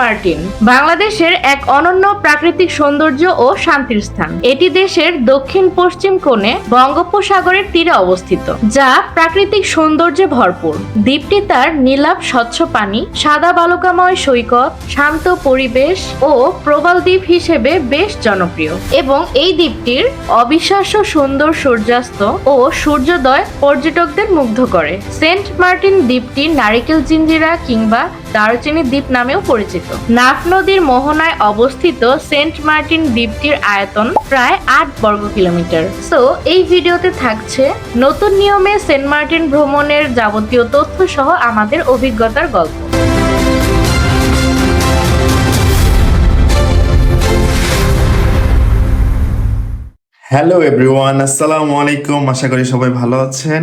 Martin, বাংলাদেশের এক অনন্য প্রাকৃতিক সৌন্দর্য ও শান্তির স্থান। এটি দেশের দক্ষিণ পশ্চিম কোণে বঙ্গোপসাগরের তীরে অবস্থিত, যা প্রাকৃতিক সৌন্দর্যে ভরপুর। দ্বীপটি তার নীলাভ স্বচ্ছ পানি, সাদা বালুকাময় সৈকত, শান্ত পরিবেশ ও প্রবাল দ্বীপ হিসেবে বেশ জনপ্রিয়। এবং এই দ্বীপটির অবিশ্বাস্য সুন্দর সূর্যাস্ত ও সূর্যোদয় পর্যটকদের মুগ্ধ করে। সেন্ট মার্টিন দ্বীপটি নারিকেল জিঞ্জিরা কিংবা দারচিনি দ্বীপ নামেও পরিচিত। নাফ নদীর মোহনায় অবস্থিত সেন্ট মার্টিন দ্বীপটির আয়তন প্রায় আট বর্গ কিলোমিটার। সো এই ভিডিওতে থাকছে নতুন নিয়মে সেন্ট মার্টিন ভ্রমণের যাবতীয় তথ্য সহ আমাদের অভিজ্ঞতার গল্প। হ্যালো এভরিওয়ান আসসালামু আলাইকুম আশা করি সবাই ভালো আছেন।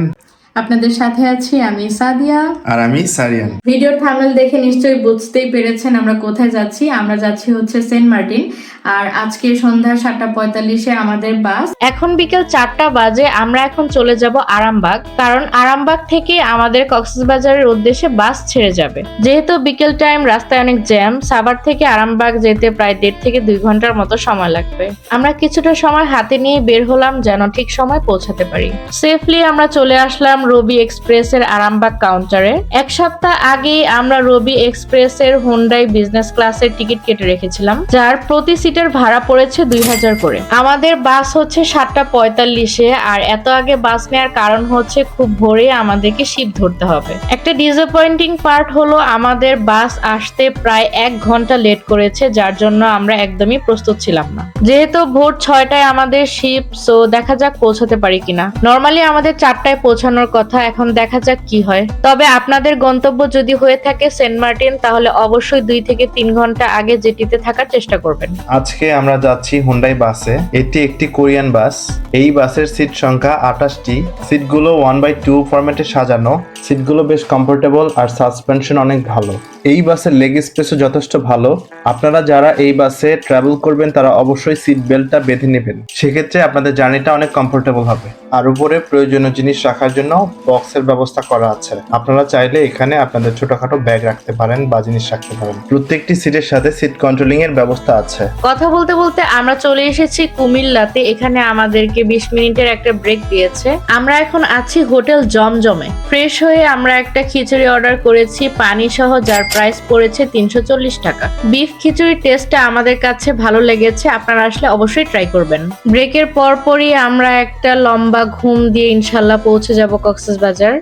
আপনাদের সাথে আছি আমি সাদিয়া। আর আমি সারিয়ান। ভিডিওর থামেল দেখে নিশ্চয়ই বুঝতেই পেরেছেন আমরা কোথায় যাচ্ছি। আমরা যাচ্ছি হচ্ছে সেন্ট মার্টিন। আর আজকে সন্ধ্যা সাতটা পঁয়তাল্লিশে আমাদের বাস। এখন বিকেল চারটা বাজে, আমরা এখন চলে যাব আরামবাগ, কারণ আরামবাগ থেকে আমাদের কক্সবাজারের উদ্দেশ্যে বাস ছেড়ে যাবে। যেহেতু বিকেল টাইম, রাস্তায় অনেক জ্যাম, সাভার থেকে আরামবাগ যেতে প্রায় দেড় থেকে দুই ঘণ্টার মতো সময় লাগবে। আমরা কিছুটা সময় হাতে নিয়ে বের হলাম যেন ঠিক সময় পৌঁছাতে পারি। সেফলি আমরা চলে আসলাম রবি এক্সপ্রেস এর আরামবাগ কাউন্টারে এক সপ্তাহ আগেই আমরা রবি এক্সপ্রেস এর হুন্ডাই বিজনেস ক্লাসের টিকিট কেটে রেখেছিলাম, যার প্রতি সিটের ভাড়া পড়েছে দুই হাজার করে। আমাদের বাস হচ্ছে সাতটা পঁয়তাল্লিশে, আর এত আগে বাস নেওয়ার কারণ হচ্ছে খুব ভোরে আমাদেরকে শিপ ধরতে হবে। একটা ডিসঅ্যাপয়েন্টিং পার্ট হলো আমাদের বাস আসতে প্রায় এক ঘণ্টা লেট করেছে, যার জন্য আমরা একদমই প্রস্তুত ছিলাম না। যেহেতু ভোর ছয়টায় আমাদের শিপ সো দেখা যাক পৌঁছাতে পারি কিনা। নর্মালি আমাদের চারটায় পৌঁছানোর কথা, এখন দেখা যাক কি হয়। তবে আপনাদের গন্তব্য যদি হয়ে থাকে সেন্ট মার্টিন, তাহলে অবশ্যই দুই থেকে তিন ঘণ্টা আগে জেটিতে থাকার চেষ্টা করবেন। আজকে আমরা যাচ্ছি হুন্ডাই বাসে। এটি একটি কোরিয়ান বাস। এই বাসের সিট সংখ্যা আঠাশটি। সিটগুলো ওয়ান বাই টু ফরম্যাটে সাজানো। সিটগুলো বেশ কমফোর্টেবল আর সাসপেনশন অনেক ভালো। এই বাসের লেগ স্পেসও যথেষ্ট ভালো। আপনারা যারা এই বাসে ট্রাভেল করবেন, তারা অবশ্যই সিট বেল্টটা বেঁধে নেবেন। সেক্ষেত্রে আপনাদের জার্নিটা অনেক কমফোর্টেবল হবে। আর উপরে প্রয়োজনীয় জিনিস রাখার জন্য বক্সের ব্যবস্থা করা আছে। আপনারা চাইলে এখানে আপনাদের ছোটখাটো ব্যাগ রাখতে পারেন বা জিনিস রাখতে পারেন। প্রত্যেকটি সিটের সাথে সিট কন্ট্রোলিং এর ব্যবস্থা আছে। কথা বলতে বলতে আমরা চলে এসেছি কুমিল্লাতে। এখানে আমাদেরকে বিশ মিনিটের একটা ব্রেক দিয়েছে। আমরা এখন আছি হোটেল জমজমে। ফ্রেশ হয়ে আমরা একটা খিচুড়ি অর্ডার করেছি পানি সহ যার প্রাইস পড়েছে তিনশো চল্লিশ টাকা। বিফ খিচুড়ির টেস্টটা আমাদের কাছে ভালো লেগেছে, আপনারা আসলে অবশ্যই ট্রাই করবেন। ব্রেকের পরপরই আমরা একটা লম্বা ঘুম দিয়ে ইনশাল্লাহ পৌঁছে যাব কক্সবাজার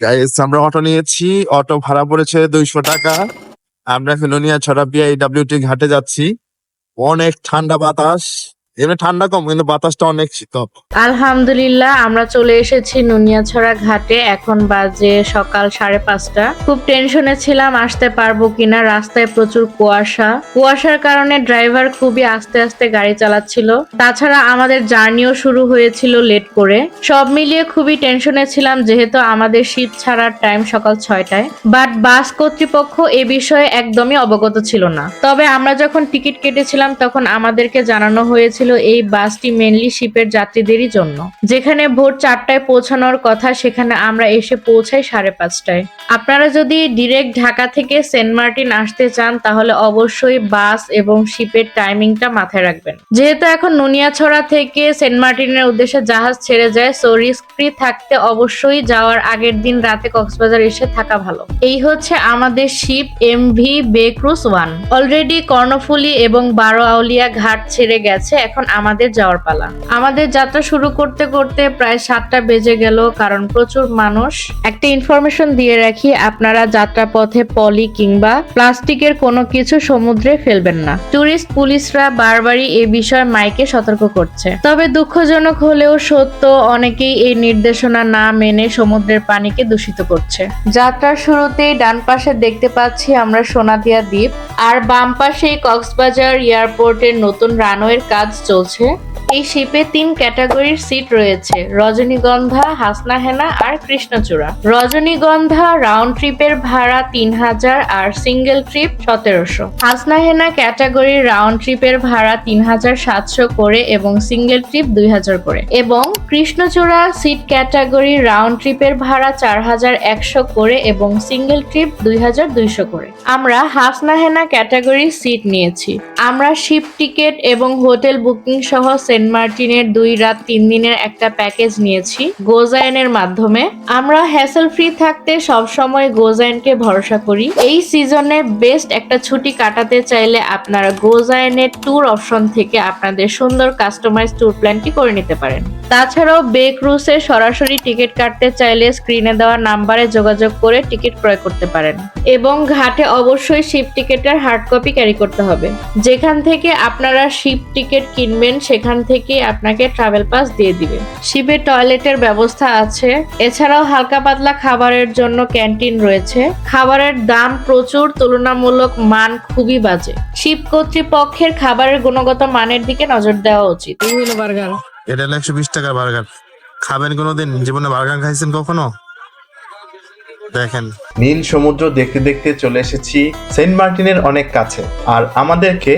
গাইস আমরা অটো নিয়েছি অটো ভাড়া পড়েছে দুইশো টাকা। আমরা ফিলোনিয়া ছড়া বিআইডব্লিউটি ঘাটে যাচ্ছি। অনেক ঠান্ডা বাতাস। এমনি ঠান্ডা কম, কিন্তু বাতাসটা অনেক শীতল। আলহামদুলিল্লাহ, আমরা চলে এসেছি নুনিয়াছড়া ঘাটে। এখন বাজে সকাল সাড়ে পাঁচটা। খুব টেনশনে ছিলাম, আসতে পারব কিনা? রাস্তায় প্রচুর কুয়াশা। কুয়াশার কারণে ড্রাইভার খুবই আস্তে আস্তে গাড়ি চালাচ্ছিল। তাছাড়া আমাদের জার্নিও শুরু হয়েছিল লেট করে। সব মিলিয়ে খুবই টেনশনে ছিলাম, যেহেতু আমাদের শীত ছাড়ার টাইম সকাল ছয়টায়। বাট বাস কর্তৃপক্ষ এ বিষয়ে একদমই অবগত ছিল না। তবে আমরা যখন টিকিট কেটেছিলাম, তখন আমাদেরকে জানানো হয়েছিল এই বাসটি মেনলি শিপের যাত্রীদেরই জন্য। যেখানে ভোর চারটায় পৌঁছানোর কথা, সেখানে আমরা এসে পৌঁছাই সাড়ে পাঁচটায়। আপনারা যদি ডিরেক্ট ঢাকা থেকে সেন্ট মার্টিন আসতে চান, তাহলে অবশ্যই বাস এবং শিপের টাইমিংটা মাথায় রাখবেন। যেহেতু এখন নুনিয়াছড়া থেকে সেন্ট মার্টিনের উদ্দেশ্যে জাহাজ ছেড়ে যায় সো রিস্ক ফ্রি থাকতে অবশ্যই যাওয়ার আগের দিন রাতে কক্সবাজার এসে থাকা ভালো। এই হচ্ছে আমাদের ship MV Bay Cruise one already Karnaphuli এবং বারো আউলিয়া ঘাট ছেড়ে গেছে এখন আমাদের যাওয়ার পালা। আমাদের যাত্রা শুরু করতে করতে প্রায় সাতটা বেজে গেল, কারণ প্রচুর মানুষ। একটা ইনফরমেশন দিয়ে রাখি, আপনারা যাত্রা পথে পলি কিংবা প্লাস্টিকের কোনো কিছু সমুদ্রে ফেলবেন না। টুরিস্ট পুলিশরা বারবারই এ বিষয়ে মাইকে সতর্ক করছে। তবে দুঃখজনক হলেও সত্য, অনেকেই এই নির্দেশনা না মেনে সমুদ্রের পানিকে দূষিত করছে। যাত্রার শুরুতেই ডান পাশে দেখতে পাচ্ছি আমরা সোনাদিয়া দ্বীপ। আর বাম পাশে কক্সবাজার এয়ারপোর্টের নতুন রানওয়ের কাজ চলছে। এই শিপে তিন ক্যাটাগরির সিট রয়েছে। রজনীগন্ধা হাসনা হেনা আর কৃষ্ণচূড়া। রজনীগন্ধা রাউন্ড ট্রিপের ভাড়া তিন হাজার আর সিঙ্গেল ট্রিপ সতেরোশো। হাসনা হেনা ক্যাটাগরির রাউন্ড ট্রিপের ভাড়া তিন হাজার সাতশো করে এবং সিঙ্গেল ট্রিপ দুই হাজার করে। এবং কৃষ্ণচূড়া সিট ক্যাটাগরি রাউন্ড ট্রিপের ভাড়া চার হাজার একশো করে এবং সিঙ্গেল ট্রিপ দুই হাজার দুইশো করে। আমরা হাসনা হেনা ক্যাটাগরি সিট নিয়েছি। আমরা শিপ টিকেট এবং হোটেল বুকিং সহ সেন্ট মার্টিনের দুই রাত তিন দিনের একটা প্যাকেজ নিয়েছি গোজাইনের মাধ্যমে। আমরা হ্যাসেল ফ্রি থাকতে সবসময় গোজাইনকে ভরসা করি। এই সিজনে বেস্ট একটা ছুটি কাটাতে চাইলে আপনারা গোজাইনের ট্যুর অপশন থেকে আপনাদের সুন্দর কাস্টমাইজ ট্যুর প্ল্যানটি করে নিতে পারেন। তাছাড়াও বে ক্রুজে সরাসরি টিকিট কাটতে চাইলে স্ক্রিনে দেওয়া নাম্বারে যোগাযোগ করে টিকিট ক্রয় করতে পারেন। এবং ঘাটে অবশ্যই শিপ টিকেটের হার্ড কপি ক্যারি করতে হবে। যেখান থেকে আপনারা শিপ টিকিট কিনবেন সেখান থেকে আপনাকে ট্রাভেল পাস দিয়ে দিবে। শিপে টয়লেটের ব্যবস্থা আছে। এছাড়াও হালকা পাতলা খাবারের জন্য ক্যান্টিন রয়েছে। খাবারের দাম প্রচুর তুলনামূলক মান খুবই বাজে। শিব কর্তৃপক্ষের খাবারের গুণগত মানের দিকে নজর দেওয়া উচিত। এটা হলো একশো বিশ টাকার বার্গার। খাবেন কোনোদিন? জীবনে বার্গার খাইছেন কখনো? দেখেন। নীল সমুদ্র দেখতে দেখতে চলে এসেছি সেন্ট মার্টিনের অনেক কাছে, আর আমাদেরকে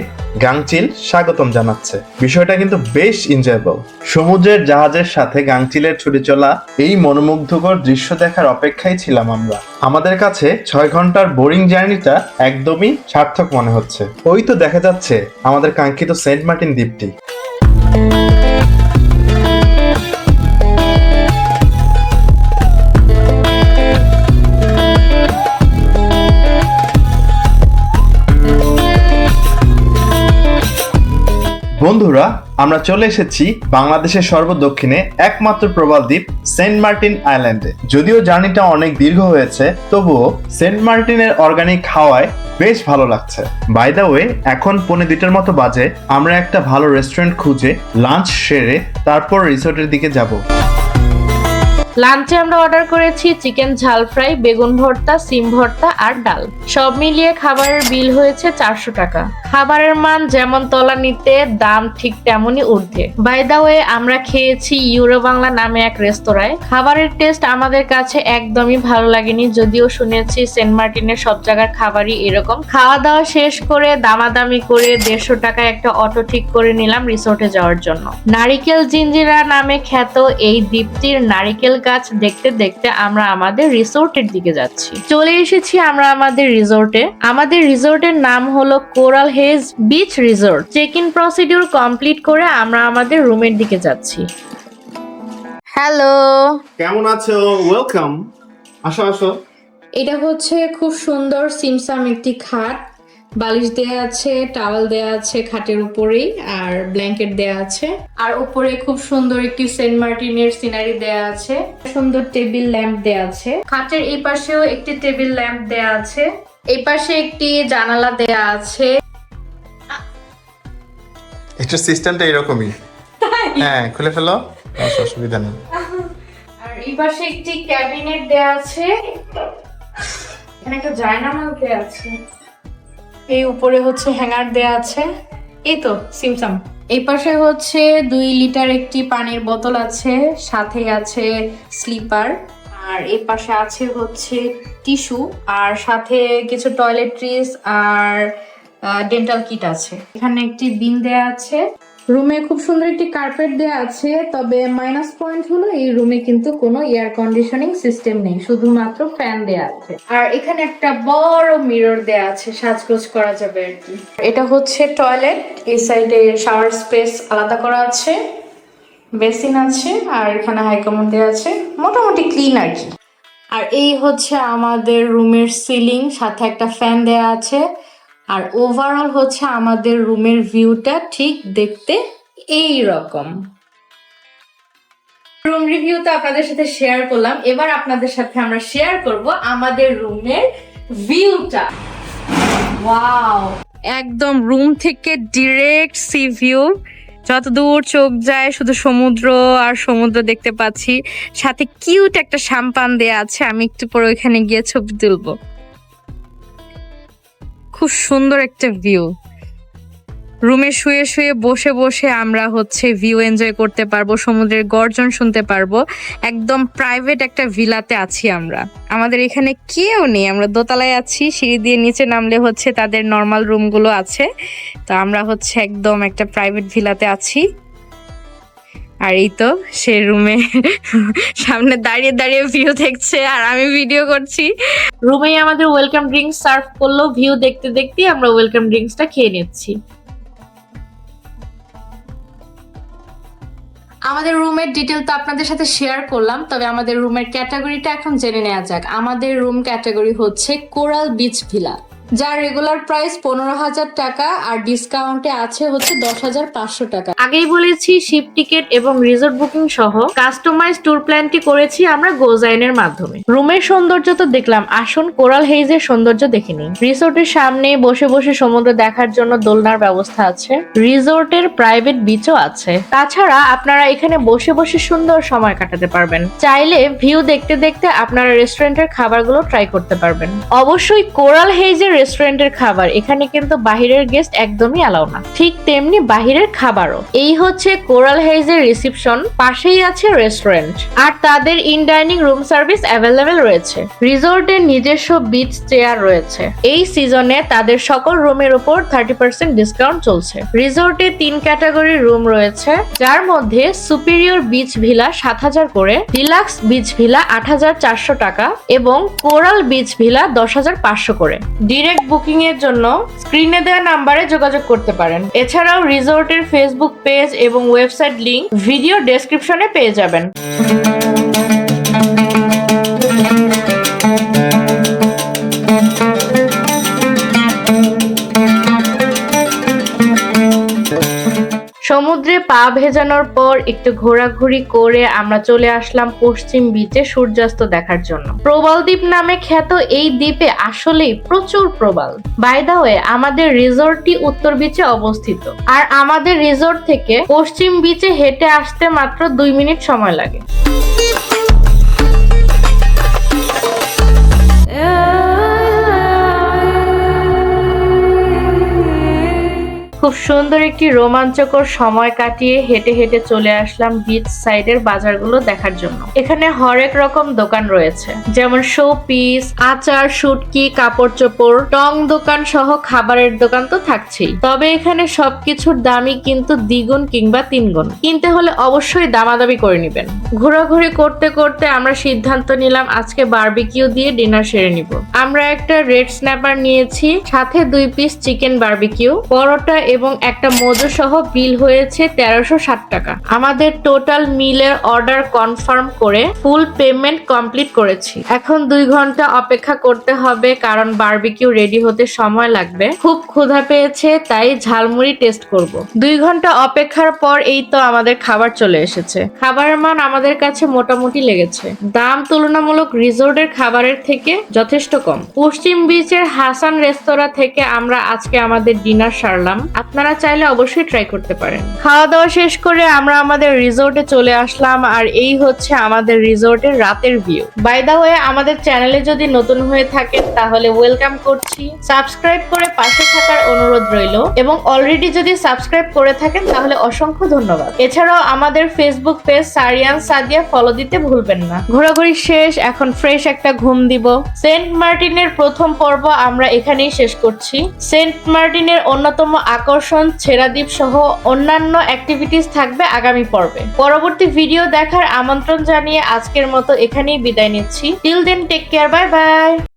গাংচিল স্বাগতম জানাচ্ছে। বিষয়টা কিন্তু বেশ এনজয়েবল সমুদ্রের জাহাজের সাথে গাংচিলের ছুটে চলা এই মনোমুগ্ধকর দৃশ্য দেখার অপেক্ষায় ছিলাম আমরা। আমাদের কাছে ছয় ঘণ্টার বোরিং জার্নিটা একদমই সার্থক মনে হচ্ছে। ওই তো দেখা যাচ্ছে আমাদের কাঙ্ক্ষিত সেন্ট মার্টিন দ্বীপটি। বন্ধুরা, আমরা চলে এসেছি বাংলাদেশের সর্বদক্ষিণে একমাত্র প্রবাল দ্বীপ সেন্ট মার্টিন আইল্যান্ডে। যদিও জার্নিটা অনেক দীর্ঘ হয়েছে, তবুও সেন্ট মার্টিনের অর্গানিক খাওয়ায় বেশ ভালো লাগছে। বাই দ্য ওয়ে এখন পৌনে দুইটার মতো বাজে, আমরা একটা ভালো রেস্টুরেন্ট খুঁজে লাঞ্চ সেরে, তারপর রিসোর্টের দিকে যাব। লাঞ্চে আমরা অর্ডার করেছি চিকেন ঝাল ফ্রাই বেগুন ভর্তা, সিম ভর্তা আর ডাল। সব মিলিয়ে খাবারের বিল হয়েছে চারশো টাকা। খাবারের মান যেমন তলা নিতে দাম ঠিক তেমনই ঊর্ধ্বে। বাই দা ওয়ে আমরা খেয়েছি ইউরো বাংলা নামে এক রেস্তোরাঁয় খাবারের টেস্ট আমাদের কাছে একদমই ভালো লাগেনি, যদিও শুনেছি সেন্ট মার্টিনের সব জায়গার খাবারই এরকম। খাওয়া দাওয়া শেষ করে দামাদামি করে দেড়শো টাকায় একটা অটো ঠিক করে নিলাম রিসোর্টে যাওয়ার জন্য। নারিকেল জিঞ্জিরা নামে খ্যাত এই দ্বীপটির নারিকেল গাছ দেখতে দেখতে আমরা আমাদের রিসোর্টের দিকে যাচ্ছি। চলে এসেছি আমরা আমাদের রিসোর্টে। আমাদের রিসোর্টের নাম হলো coral hedge beach resort. Check in procedure complete করে আমরা আমাদের রুমের দিকে যাচ্ছি। হ্যালো। কেমন আছো? ওয়েলকাম আসো আসো। এটা হচ্ছে খুব সুন্দর সিমসাম একটি খাট। বালিশ দেয়া আছে টাওয়াল দেয়া আছে খাটের উপরেই আর ব্ল্যাঙ্কেট দেয়া আছে। আর উপরে খুব সুন্দর একটি সেন্ট মার্টিনের সিনারি দেয়া আছে। সুন্দর টেবিল ল্যাম্প দেয়া আছে। খাটের এই পাশেও একটি টেবিল ল্যাম্প দেয়া আছে। এই পাশে একটি জানালা দেয়া আছে। এটা সিস্টেমটা এরকমই। হ্যাঁ খুলে ফেলো। অসুবিধা নেই। আর এই পাশে একটি ক্যাবিনেট দেয়া আছে। এখানে একটা জায়নামাজ দেয়া আছে। এই উপরে হচ্ছে হ্যাঙ্গার দেয়া আছে। এই তো, সিমসাম। এই পাশে হচ্ছে দুই লিটার একটি পানির বোতল আছে, সাথে আছে স্লিপার। আর এই পাশে আছে হচ্ছে টিস্যু, আর সাথে কিছু টয়লেট্রিস আর ডেন্টাল কিট আছে। এখানে একটি বিন দেয়া আছে। রুমে খুব সুন্দর একটি কার্পেট দেয়া আছে, তবে মাইনাস পয়েন্ট হলো এই রুমে কিন্তু কোনো এয়ার কন্ডিশনিং সিস্টেম নেই, শুধুমাত্র ফ্যান দেয়া আছে। আর এখানে একটা বড় মিরর দেয়া আছে, সাজগোজ করা যাবে আর কি। এটা হচ্ছে টয়লেট এই সাইডে শাওয়ার স্পেস আলাদা করা আছে বেসিন আছে, আর এখানে হাইকমন দেওয়া আছে, মোটামুটি ক্লিন আর কি। আর এই হচ্ছে আমাদের রুমের সিলিং সাথে একটা ফ্যান দেয়া আছে। আর ওভারঅল হচ্ছে আমাদের রুমের ভিউটা ঠিক দেখতে এই রকম রুম রিভিউ তো আপনাদের সাথে শেয়ার করলাম। এবার আপনাদের সাথে আমরা শেয়ার করব আমাদের রুমের ভিউটা ওয়াও একদম রুম থেকে ডিরেক্ট সি ভিউ যতদূর চোখ যায় শুধু সমুদ্র আর সমুদ্র দেখতে পাচ্ছি। সাথে কিউট একটা সাম্পান দেয়া আছে। আমি একটু পরে ওইখানে গিয়ে ছবি তুলবো। খুব সুন্দর একটা ভিউ রুমে শুয়ে শুয়ে বসে বসে আমরা হচ্ছে ভিউ এনজয় করতে পারব, সমুদ্রের গর্জন শুনতে পারব। একদম প্রাইভেট একটা ভিলাতে আছি আমরা। আমাদের এখানে কেউ নেই, আমরা দোতলায় আছি, সিঁড়ি দিয়ে নিচে নামলে হচ্ছে তাদের নর্মাল রুমগুলো আছে। তো আমরা হচ্ছে একদম একটা প্রাইভেট ভিলাতে আছি। আর এই তো সে রুমে সামনে দাঁড়িয়ে দাঁড়িয়ে ভিউ দেখছে আর আমি ভিডিও করছি। রুমেই আমাদের ওয়েলকাম ড্রিঙ্কস সার্ভ করল। ভিউ দেখতে দেখতে আমরা ওয়েলকাম ড্রিঙ্কসটা খেয়ে নিচ্ছি। আমাদের রুমের ডিটেল তো আপনাদের সাথে শেয়ার করলাম, তবে আমাদের রুমের ক্যাটাগরিটা এখন জেনে নেওয়া যাক। আমাদের রুম ক্যাটাগরি হচ্ছে কোরাল বিচ ভিলা যার রেগুলার প্রাইস পনেরো হাজার টাকা আর ডিসকাউন্টে আছে হচ্ছে দশ হাজার পাঁচশো টাকা। আগেই বলেছি শিপ টিকেট এবং রিসোর্ট বুকিং সহ কাস্টমাইজ ট্যুর প্ল্যানটি করেছি আমরা গোজাইনের মাধ্যমে। রুমের সৌন্দর্য তো দেখলাম, আসুন কোরাল হেইজের সৌন্দর্য দেখে নিই। রিসোর্টের সামনে বসে বসে সমুদ্র দেখার জন্য দোলনার ব্যবস্থা আছে। রিসোর্টের প্রাইভেট বিচও আছে। তাছাড়া আপনারা এখানে বসে বসে সুন্দর সময় কাটাতে পারবেন। চাইলে ভিউ দেখতে দেখতে আপনারা রেস্টুরেন্টের খাবারগুলো ট্রাই করতে পারবেন। অবশ্যই কোরাল হেইজের রেস্টুরেন্টের খাবার, এখানে কিন্তু বাহিরের গেস্ট একদমই অ্যালাউ না। ঠিক তেমনি বাহিরের খাবারও। এই হচ্ছে কোরাল হেইজের রিসিপশন পাশেই আছে রেস্টুরেন্ট আর তাদের in dining room service available রয়েছে। রিসোর্টের নিজস্ব বিচ চেয়ার রয়েছে। এই সিজনে তাদের সকল রুমের উপর থার্টি পার্সেন্ট ডিসকাউন্ট চলছে। রিসোর্টে তিন ক্যাটাগরির রুম রয়েছে, যার মধ্যে সুপিরিয়র বিচ ভিলা সাত হাজার করে ডিলাক্স বিচ ভিলা আট হাজার চারশো টাকা এবং কোরাল বিচ ভিলা দশ হাজার পাঁচশো করে। ডিরেক্ট বুকিং এর জন্য স্ক্রিনে দেওয়া নাম্বারে যোগাযোগ করতে পারেন। এছাড়াও রিসোর্টের ফেসবুক পেজ এবং ওয়েবসাইট লিংক ভিডিও ডেসক্রিপশনে পেয়ে যাবেন। পা ভেজানোর পর একটু ঘোরাঘুরি করে আমরা চলে আসলাম পশ্চিম বিচে সূর্যাস্ত দেখার জন্য। প্রবাল দ্বীপ নামে খ্যাত এই দ্বীপে আসলেই প্রচুর প্রবাল। বাই দা আমাদের রিসোর্টটি উত্তর বিচে অবস্থিত। আর আমাদের রিসোর্ট থেকে পশ্চিম বিচে হেঁটে আসতে মাত্র দুই মিনিট সময় লাগে। খুব সুন্দর একটি রোমাঞ্চকর সময় কাটিয়ে হেঁটে হেঁটে চলে আসলাম বিচ সাইডের বাজারগুলো দেখার জন্য। এখানে হরেক রকম দোকান রয়েছে। যেমন শো পিস আচার শুটকি কাপড় চোপড় টং দোকান সহ খাবারের দোকান তো থাকছেই। তবে এখানে সবকিছুর দামই কিন্তু দ্বিগুণ কিংবা তিনগুণ। কিনতে হলে অবশ্যই দামাদামি করে নেবেন। ঘোরাঘুরি করতে করতে আমরা সিদ্ধান্ত নিলাম আজকে বারবিকিউ দিয়ে ডিনার সেরে নিব। আমরা একটা রেড স্ন্যাপার নিয়েছি, সাথে দুই পিস চিকেন বারবিকিউ পরোটা এবং একটা মধু সহ বিল হয়েছে তেরোশো ষাট টাকা। আমাদের টোটাল মিলের অর্ডার কনফার্ম করে ফুল পেমেন্ট কমপ্লিট করেছি। এখন দুই ঘণ্টা অপেক্ষা করতে হবে, কারণ বারবিকিউ রেডি হতে সময় লাগবে। খুব ক্ষুধা পেয়েছে, তাই ঝালমুড়ি টেস্ট করব। দুই ঘণ্টা অপেক্ষার পর এই তো আমাদের খাবার চলে এসেছে। খাবারের মান আমাদের কাছে মোটামুটি লেগেছে। দাম তুলনামূলক রিসোর্টের খাবারের থেকে যথেষ্ট কম। পশ্চিম বিচের হাসান রেস্তোরাঁ থেকে আমরা আজকে আমাদের ডিনার সারলাম। আপনারা চাইলে অবশ্যই ট্রাই করতে পারেন। খাওয়া দাওয়া শেষ করে আমরা আমাদের রিসোর্টে চলে আসলাম আর এই হচ্ছে আমাদের রিসোর্টের রাতের ভিউ বাই দা ওয়ে আমাদের চ্যানেলে যদি নতুন হয়ে থাকেন, তাহলে ওয়েলকাম করছি। সাবস্ক্রাইব করে পাশে থাকার অনুরোধ রইল এবং অলরেডি যদি সাবস্ক্রাইব করে থাকেন, তাহলে অসংখ্য ধন্যবাদ। এছাড়াও আমাদের Facebook page Sarian Sadia follow দিতে ভুলবেন না। ঘোরাঘুরি শেষ, এখন ফ্রেশ একটা ঘুম দিব। সেন্ট মার্টিনের প্রথম পর্ব আমরা এখানেই শেষ করছি। সেন্ট মার্টিনের অন্যতম আকর্ষণ ছেড়াদ্বীপ সহ অন্যান্য অ্যাক্টিভিটিস থাকবে আগামী পর্বে। পরবর্তী ভিডিও দেখার আমন্ত্রণ জানিয়ে আজকের মতো এখানেই বিদায় নিচ্ছি। Till then take care bye bye